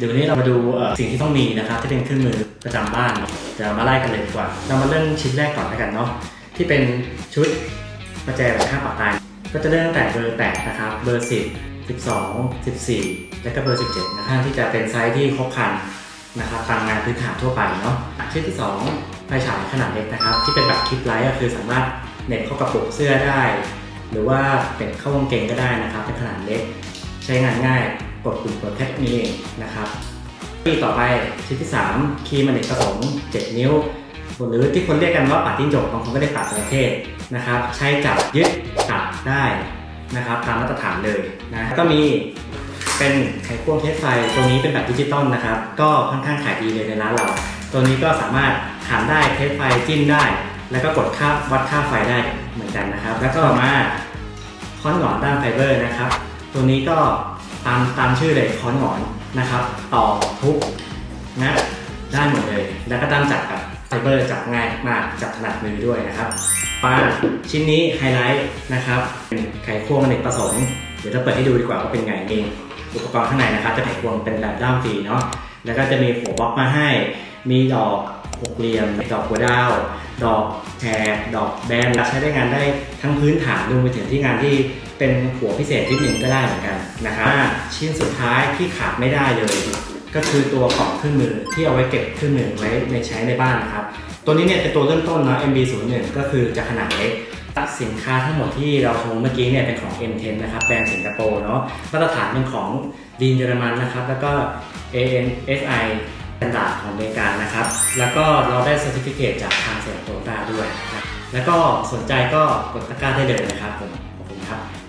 เดี๋ยวนี้เรามาดูสิ่งที่ต้องมีนะครับที่เป็นเครื่องมือประจำบ้านเนาะเดี๋ยวมาไล่กันเลยดีกว่า เรามาเริ่มชิ้นแรกก่อนแล้วกันเนาะที่เป็นชุดประแจแบบข้างปากตายก็จะเริ่มตั้งแต่เบอร์8นะครับเบอร์10 12 14 และก็เบอร์ 17นะครับที่จะเป็นไซส์ที่ครบครันนะครับตามงานพื้นฐานทั่วไปเนาะชิ้นที่2ไฟฉายขนาดเล็กนะครับ ที่เป็นแบบคลิปไลท์ก็คือสามารถเน็บเข้ากับปกเสื้อได้ หรือว่าเป็นเข้ากางเกงก็ได้นะครับเป็นขนาดเล็ก ใช้งานง่าย กดปุ่มเปิดแค่นี้เองนะครับที่ต่อไปชิ้นที่ 3ครีมอเนกประสงค์7นิ้ว หรือที่คนเรียกกันว่าปัดจิ้งจกบางคนก็เรียกปัดประเทศนะครับ ใช้จับยึดตัดได้นะครับ ตามมาตรฐานเลยนะก็มีเป็นไขควงเทสไฟตัวนี้เป็นแบบดิจิตอลนะครับ ก็ค่อนข้างขายดีเลยในร้านเรา ตัวนี้ก็สามารถหานได้เทสไฟจิ้มได้ แล้วก็กดค่าวัดค่าไฟได้เหมือนกันนะครับ แล้วก็มาค้อนหงอนด้านไฟเบอร์นะครับ ตัวนี้ก็ ตามตามชื่อเลยค้อนหงอนนะครับต่อทุบนะได้หมดเลย แล้วก็ด้ามจับกับไฟเบอร์จับง่ายมากจับถนัดมือด้วยนะครับมาชิ้นนี้ไฮไลท์นะครับเป็นไขควงอเนกประสงค์เดี๋ยวเราเปิดให้ดูดีกว่าว่าเป็นไงเองอุปกรณ์ข้างในนะครับจะไขควงเป็นแบบด้ามฟรีเนาะแล้วก็จะมีหัวบล็อกมาให้ มีดอก หกเหลี่ยม ดอกหัวดาว ดอกแฉกดอกแบนใช้ได้งานได้ทั้งพื้นฐานรวมไปถึงที่งานที่เป็นหัวพิเศษที่หนึ่งก็ได้เหมือนกันนะครับชิ้นสุดท้ายที่ขาดไม่ได้เลย ก็คือตัวกล่องเครื่องมือที่เอาไว้เก็บเครื่องมือไว้ในใช้ในบ้านนะครับ ตัวนี้เนี่ยเป็นตัวเริ่มต้นเนาะ MB01 ก็คือจะขนาดเล็กตักสินค้าทั้งหมดที่เราชมเมื่อกี้เนี่ยเป็นของ M10 นะครับแบรนด์สิงคโปร์เนาะมาตรฐานเป็นของดีนเยอรมันนะครับ แล้วก็ ANSI ตนดาร์ดของอเมริกานะครับ แล้วก็เราได้เซอร์ติฟิเคตจากทางเซนโตต้าด้วยนะแล้วก็สนใจก็กดตะกร้าได้เลยนะครับผมขอบคุณครับ